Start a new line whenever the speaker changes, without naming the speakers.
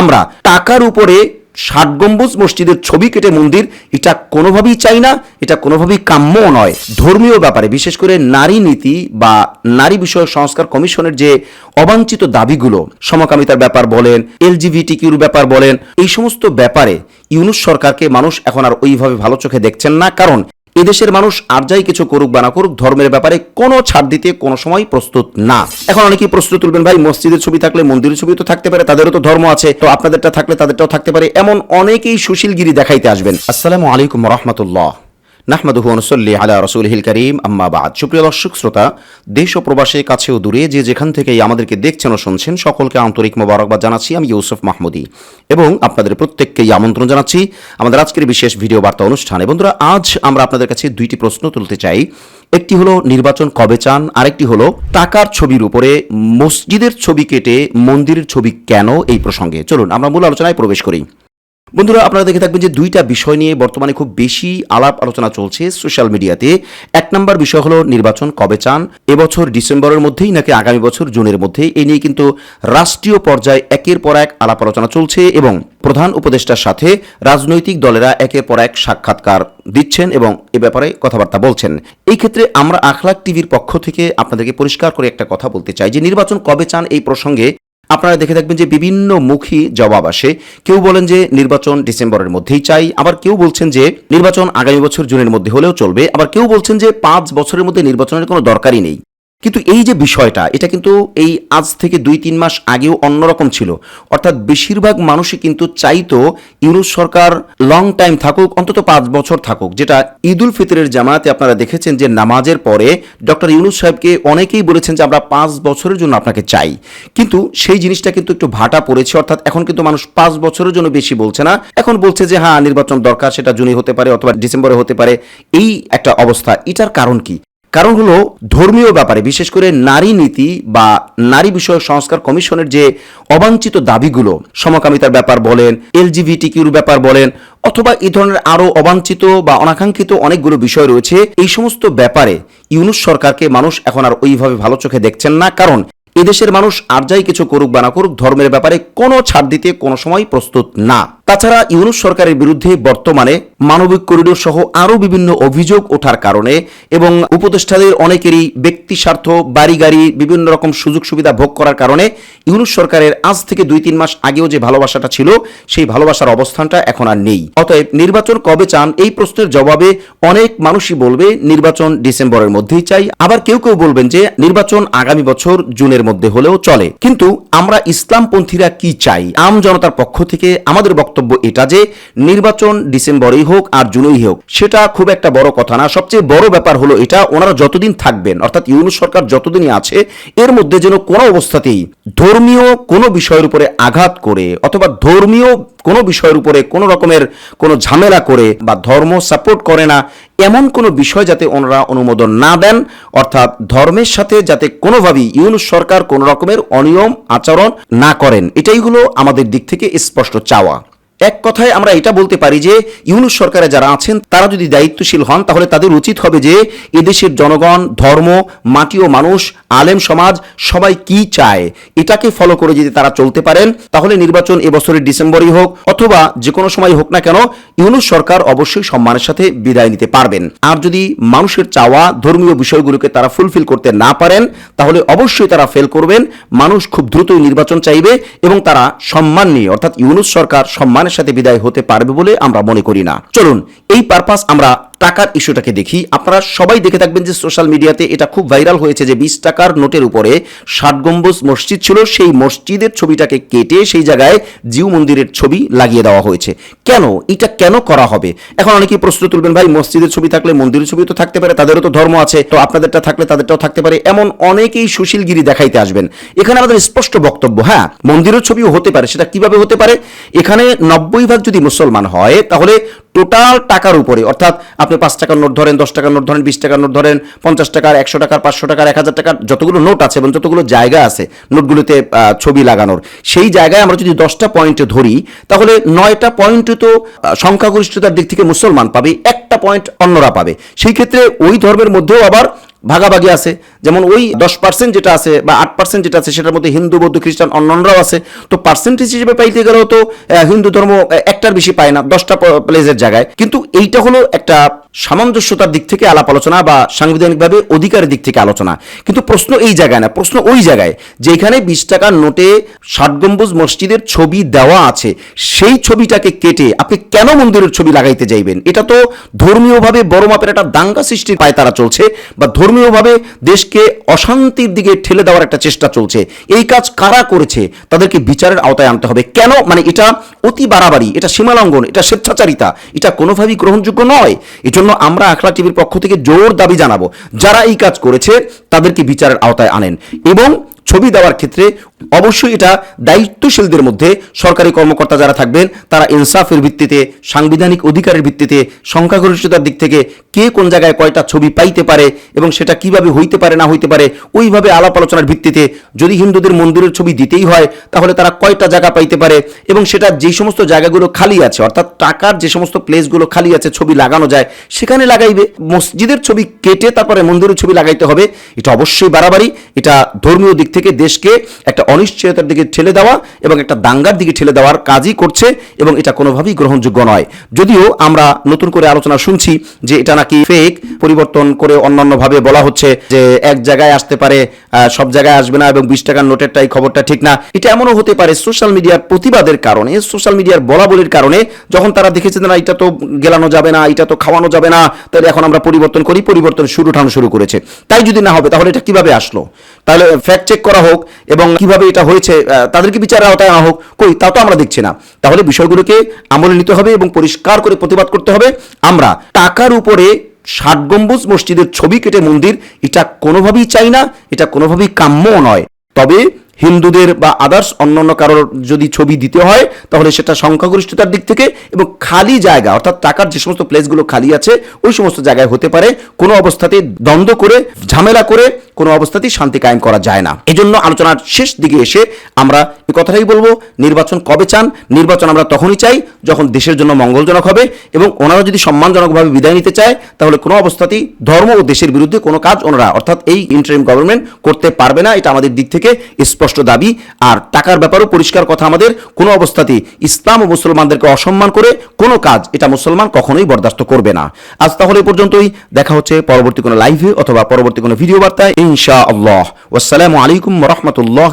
আমরা টাকার উপরে ষাট গম্বুজ মসজিদের ছবি কেটে মন্দির, এটা কোনোভাবেই চাই না, এটা কোনোভাবেই কাম্যও নয়। ধর্মীয় ব্যাপারে, বিশেষ করে নারী নীতি বা নারী বিষয়ক সংস্কার কমিশনের যে অবাঞ্ছিত দাবিগুলো, সমকামিতার ব্যাপার বলেন এলজিভিটিকিউর ব্যাপার বলেন, এই সমস্ত ব্যাপারে ইউনুস সরকারকে মানুষ এখন আর ওইভাবে ভালো চোখে দেখছেন না। কারণ এদেশের মানুষ আর যাই কিছু করুক বা না করুক, ধর্মের ব্যাপারে কোনো ছাড় দিতে কোনো সময় প্রস্তুত না। এখন অনেকেই প্রশ্ন তুলবেন, ভাই, মসজিদের ছবি থাকলে মন্দিরের ছবি তো থাকতে পারে, তাদেরও তো ধর্ম আছে। তো আপনাদেরটা থাকলে তাদেরটাও থাকতে পারে। এমন অনেকেই সুশীলগিরি দেখাইতে আসবেন। আসসালামু আলাইকুম রহমতুল্লাহ। নাহমাদুহু নসল্লি আলা রসুলহিল করিম, আম্মা বাদ। সুপ্রিয় দর্শক, শ্রোতা, দেশ ও প্রবাসে, কাছে ও দূরে যে যেখান থেকেই আমাদেরকে দেখছেন ও শুনছেন, সকলকে আন্তরিক মোবারকবাদ জানাচ্ছি। আমি ইউসুফ মাহমুদি এবং আপনাদের প্রত্যেককেই আমন্ত্রণ জানাচ্ছি আমাদের আজকের বিশেষ ভিডিও বার্তা অনুষ্ঠানে। বন্ধুরা, আজ আমরা আপনাদের কাছে দুইটি প্রশ্ন তুলতে চাই। একটি হলো, নির্বাচন কবে চান? আরেকটি হলো, টাকার ছবির উপরে মসজিদের ছবি কেটে মন্দিরের ছবি কেন? এই প্রসঙ্গে। চলুন, আমরা মূল আলোচনায় প্রবেশ করি। বন্ধুরা, আপনারা দেখে থাকবেন যে দুইটা বিষয় নিয়ে বর্তমানে খুব বেশি আলাপ আলোচনা চলছে সোশ্যাল মিডিয়াতে। এক নম্বর বিষয় হলো নির্বাচন কবে চান? এবছর ডিসেম্বরের মধ্যেই নাকি আগামী বছর জুনের মধ্যেই? এই নিয়ে কিন্তু রাষ্ট্রীয় পর্যায়ে একের পর এক আলাপ আলোচনা চলছে এবং প্রধান উপদেষ্টার সাথে রাজনৈতিক দলেরা একের পর এক সাক্ষাৎকার দিচ্ছেন এবং এ ব্যাপারে কথাবার্তা বলছেন। এই ক্ষেত্রে আমরা আখলাক টিভির পক্ষ থেকে আপনাদেরকে পরিষ্কার করে একটা কথা বলতে চাই যে, নির্বাচন কবে চান এই প্রসঙ্গে আপনারা দেখে থাকবেন যে বিভিন্ন মুখী জবাব আসে। কেউ বলেন যে নির্বাচন ডিসেম্বরের মধ্যেই চাই, আবার কেউ বলছেন যে নির্বাচন আগামী বছর জুনের মধ্যে হলেও চলবে, আবার কেউ বলছেন যে পাঁচ বছরের মধ্যে নির্বাচনের কোনো দরকারই নেই। কিন্তু এই যে বিষয়টা, এটা কিন্তু এই আজ থেকে দুই, তিন মাস আগেও অন্যরকম ছিল। অর্থাৎ বেশিরভাগ মানুষই কিন্তু চাইতো ইউনুস সরকার লং টাইম থাকুক, অন্তত পাঁচ বছর থাকুক, যেটা ঈদ উল ফিতরের জামাতে আপনারা দেখেছেন যে নামাজের পরে ডক্টর ইউনুস সাহেবকে অনেকেই বলেছেন যে আমরা পাঁচ বছরের জন্য আপনাকে চাই। কিন্তু সেই জিনিসটা কিন্তু একটু ভাটা পড়েছে, অর্থাৎ এখন কিন্তু মানুষ পাঁচ বছরের জন্য বেশি বলছে না। এখন বলছে যে হ্যাঁ নির্বাচন দরকার, সেটা জুনে হতে পারে অথবা ডিসেম্বরে হতে পারে। এই একটা অবস্থা। এটার কারণ কি? কারণ হলো ধর্মীয় ব্যাপারে, বিশেষ করে নারী নীতি বা নারী বিষয়ক সংস্কার কমিশনের যে অবাঞ্ছিত দাবিগুলো, সমকামিতার ব্যাপার বলেন এলজিভিটিকিউর ব্যাপার বলেন, অথবা এই ধরনের আরও অবাঞ্ছিত বা অনাকাঙ্ক্ষিত অনেকগুলো বিষয় রয়েছে, এই সমস্ত ব্যাপারে ইউনুস সরকারকে মানুষ এখন আর ওইভাবে ভালো চোখে দেখছেন না। কারণ এদেশের মানুষ আর যাই কিছু করুক বা না করুক, ধর্মের ব্যাপারে কোনো ছাড় দিতে কোনো সময় প্রস্তুত না। তাছাড়া ইউনুস সরকারের বিরুদ্ধে বর্তমানে মানবিক করিডোর সহ আরও বিভিন্ন অভিযোগ ওঠার কারণে এবং উপদেষ্টাদের অনেকেরই ব্যক্তি স্বার্থ, বাড়ি গাড়ি, বিভিন্ন রকম সুযোগ সুবিধা ভোগ করার কারণে ইউনুস সরকারের আজ থেকে দুই তিন মাস আগেও যে ভালোবাসাটা ছিল, সেই ভালোবাসার অবস্থানটা এখন আর নেই। অতএব নির্বাচন কবে চান এই প্রশ্নের জবাবে অনেক মানুষই বলবে, নির্বাচন ডিসেম্বরের মধ্যেই চাই। আবার কেউ কেউ বলবেন যে, নির্বাচন আগামী বছর জুনের মধ্যে হলেও চলে। কিন্তু আমরা ইসলামপন্থীরা কি চাই? আম জনতার পক্ষ থেকে, আমাদের বক্তব্য এটা যে নির্বাচন ডিসেম্বরেই হোক আর জুনেই হোক, সেটা খুব একটা বড় কথা না। সবচেয়ে বড় ব্যাপার হলো এটা, ওনারা যতদিন থাকবেন, অর্থাৎ ইউনুস সরকার যতদিনই আছে, এর মধ্যে যেন কোনো অবস্থাতেই ধর্মীয় কোনো বিষয়ের উপরে আঘাত করে অথবা ধর্মীয় কোনো বিষয়ের উপরে কোনো রকমের কোনো ঝামেলা করে বা ধর্ম সাপোর্ট করে না, এমন কোনো বিষয় যাতে ওনারা অনুমোদন না দেন, অর্থাৎ ধর্মের সাথে যাতে কোনোভাবেই ইউনুস সরকার কোনো রকমের অনিয়ম আচরণ না করেন, এটাই হলো আমাদের দিক থেকে স্পষ্ট চাওয়া। এক কথায় আমরা এটা বলতে পারি যে ইউনুস সরকারে যারা আছেন, তারা যদি দায়িত্বশীল হন, তাহলে তাদের উচিত হবে যে এদেশের জনগণ, ধর্ম, মাটি ও মানুষ, আলেম সমাজ, সবাই কি চায়, এটাকে ফলো করে যদি তারা চলতে পারেন, তাহলে নির্বাচন এবছরের ডিসেম্বরই হোক, অথবা যে কোনো সময় হোক না কেন, ইউনুস সরকার অবশ্যই সম্মানের সাথে বিদায় নিতে পারবেন। আর যদি মানুষের চাওয়া, ধর্মীয় বিষয়গুলোকে তারা ফুলফিল করতে না পারেন, তাহলে অবশ্যই তারা ফেল করবেন। মানুষ খুব দ্রুতই নির্বাচন চাইবে এবং তারা সম্মান নিয়ে, অর্থাৎ ইউনুস সরকার সাথে বিদায় হতে পারবে বলে আমরা মনে করি না। চলুন এই পারপাস আমরা টাকার ইস্যুটাকে দেখি, আপনারা সবাই দেখে থাকবেন যে সোশ্যাল মিডিয়াতে এটা খুব ভাইরাল হয়েছে যে বিশ টাকার নোটের উপরে ষাট গম্বুজ মসজিদ ছিল, সেই মসজিদের ছবিটাকে কেটে সেই জায়গায় জিউ মন্দিরের ছবি লাগিয়ে দেওয়া হয়েছে। কেন? এটা কেন করা হবে? এখন অনেকেই প্রশ্ন তুলবেন, ভাই, মসজিদের ছবি থাকলে মন্দিরের ছবি তো থাকতে পারে, তাদেরও তো ধর্ম আছে, তো আপনাদেরটা থাকলে তাদেরটাও থাকতে পারে। এমন অনেকেই সুশীলগিরি দেখাইতে আসবেন। এখানে আমাদের স্পষ্ট বক্তব্য হ্যাঁ মন্দিরের ছবিও হতে পারে, সেটা কীভাবে হতে পারে? এখানে নব্বই ভাগ যদি মুসলমান হয়, তাহলে টোটাল টাকার উপরে, অর্থাৎ আপনি পাঁচ টাকার নোট ধরেন, দশ টাকার নোট ধরেন, বিশ টাকার নোট ধরেন, পঞ্চাশ টাকার, একশো টাকার, পাঁচশো টাকার, এক হাজার টাকার, যতগুলো নোট আছে এবং যতগুলো জায়গা আছে নোটগুলোতে ছবি লাগানোর, সেই জায়গায় আমরা যদি দশটা পয়েন্ট ধরি, তাহলে নয়টা পয়েন্ট তো সংখ্যাগরিষ্ঠতার দিক থেকে মুসলমান পাবে, একটা পয়েন্ট অন্যরা পাবে। সেই ক্ষেত্রে ওই ধর্মের মধ্যেও আবার ভাগাভাগি আছে। যেমন ওই দশ পার্সেন্ট যেটা আছে বা আট পার্সেন্ট যেটা আছে, সেটার মধ্যে হিন্দু, বৌদ্ধ, খ্রিস্টান অন্যান্যরাও আছে। তো পার্সেন্টেজ হিসেবে পাইতে গেলেও তো হিন্দু ধর্ম একটার বেশি পায় না, দশটা প্লেসের জায়গায়। কিন্তু এইটা হলো একটা সামঞ্জস্যতার দিক থেকে আলাপ আলোচনা বা সাংবিধানিকভাবে অধিকারের দিক থেকে আলোচনা। কিন্তু প্রশ্ন এই জায়গায় না, প্রশ্ন ওই জায়গায়, যেখানে বিশ টাকার নোটে ষাট গম্বুজ মসজিদের ছবি দেওয়া আছে, সেই ছবিটাকে কেটে আপনি কেন মন্দিরের ছবি লাগাইতে যাইবেন? এটা তো ধর্মীয়ভাবে বড় মাপের একটা দাঙ্গা সৃষ্টির পায় তারা চলছে, বা ধর্মীয়ভাবে দেশকে অশান্তির দিকে ঠেলে দেওয়ার একটা চেষ্টা চলছে। এই কাজ কারা করেছে, তাদেরকে বিচারের আওতায় আনতে হবে। কেন? মানে এটা অতি বাড়াবাড়ি, এটা সীমালঙ্ঘন, এটা স্বেচ্ছাচারিতা, এটা কোনোভাবেই গ্রহণযোগ্য নয়। এজন্য আমরা আখলা টিভির পক্ষ থেকে জোর দাবি জানাব, যারা এই কাজ করেছে, তাদেরকে বিচারের আওতায় আনেন। এবং ছবি দেওয়ার ক্ষেত্রে অবশ্যই এটা দায়িত্বশীলদের মধ্যে সরকারি কর্মকর্তা যারা থাকবেন, তারা ইনসাফের ভিত্তিতে, সাংবিধানিক অধিকারের ভিত্তিতে সংখ্যাগরিষ্ঠতার দিক থেকে কে কোন জায়গায় কয়টা ছবি পাইতে পারে এবং সেটা কীভাবে হইতে পারে, না হইতে পারে, ওইভাবে আলাপ আলোচনার ভিত্তিতে যদি হিন্দুদের মন্দিরের ছবি দিতেই হয়, তাহলে তারা কয়টা জায়গা পাইতে পারে এবং সেটা যে সমস্ত জায়গাগুলো খালি আছে, অর্থাৎ টাকার যে সমস্ত প্লেসগুলো খালি আছে, ছবি লাগানো যায়, সেখানে লাগাইবে। মসজিদের ছবি কেটে তারপরে মন্দিরের ছবি লাগাইতে হবে, এটা অবশ্যই বাড়াবাড়ি, এটা ধর্মীয় দিক থেকে দেশকে একটা অনিশ্চয়তার দিকে ঠেলে দেওয়া এবং একটা দাঙ্গার দিকে ঠেলে দেওয়ার কাজই করছে এবং এটা কোনোভাবেই গ্রহণযোগ্য নয়। যদিও আমরা নতুন করে আলোচনা শুনছি যে এটা নাকি ফেক পরিবর্তন করে অন্যান্যভাবে বলা হচ্ছে যে এক জায়গায় আসতে পারে সব জায়গায় আসবে না এবং বিশ টাকার নোটেরটা এই খবরটা ঠিক না। এটা এমনও হতে পারে সোশ্যাল মিডিয়ার প্রতিবাদের কারণে সোশ্যাল মিডিয়ার বলাবলির কারণে, যখন তারা দেখেছে না, এটা তো গেলানো যাবে না, এটা তো খাওয়ানো যাবে না, তাহলে এখন আমরা পরিবর্তন করি, পরিবর্তন শুরু উঠানো শুরু করেছে। তাই যদি না হবে, তাহলে এটা কীভাবে আসলো? তাহলে ফ্যাক্ট চেক করা হোক এবং কীভাবে এটা হয়েছে তাদেরকে বিচারের আওতায় আনা হোক, কই, তা তো আমরা দেখছি না। তাহলে বিষয়গুলোকে আমলে নিতে হবে এবং পরিষ্কার করে প্রতিবাদ করতে হবে। আমরা টাকার উপরে ষাট গম্বুজ মসজিদের ছবি কেটে মন্দির, এটা কোনোভাবেই চাই না, এটা কোনোভাবেই কাম্যও নয়। তবে হিন্দুদের বা আদার্স অন্য অন্য কারোর যদি ছবি দিতে হয়, তাহলে সেটা সংখ্যাগরিষ্ঠতার দিক থেকে এবং খালি জায়গা, অর্থাৎ টাকার যে সমস্ত প্লেসগুলো খালি আছে, ওই সমস্ত জায়গায় হতে পারে। কোনো অবস্থাতেই দ্বন্দ্ব করে, ঝামেলা করে, কোনো অবস্থাতেই শান্তি কায়েম করা যায় না। এজন্য আলোচনার শেষ দিকে এসে আমরা এই কথাটাই বলব, নির্বাচন কবে চান? নির্বাচন আমরা তখনই চাই যখন দেশের জন্য মঙ্গলজনক হবে এবং ওনারা যদি সম্মানজনকভাবে বিদায় নিতে চায়, তাহলে কোনো অবস্থাতেই ধর্ম ও দেশের বিরুদ্ধে কোনো কাজ ওনারা, অর্থাৎ এই ইন্টারিম গভর্নমেন্ট করতে পারবে না। এটা আমাদের দিক থেকে স্পষ্ট দাবি, আর টাকার ব্যাপারেও পরিষ্কার কথা আমাদের, কোনো অবস্থাতেই ইসলাম ও মুসলমানদেরকে অসম্মান করে কোনো কাজ এটা মুসলমান কখনোই বরদাস্ত করবে না। আজ তাহলে পর্যন্তই, দেখা হচ্ছে পরবর্তী কোনো লাইভে অথবা পরবর্তী কোনো ভিডিও বার্তায় ইনশা আল্লাহ আসসালামু আলাইকুম রহমতুল্লাহ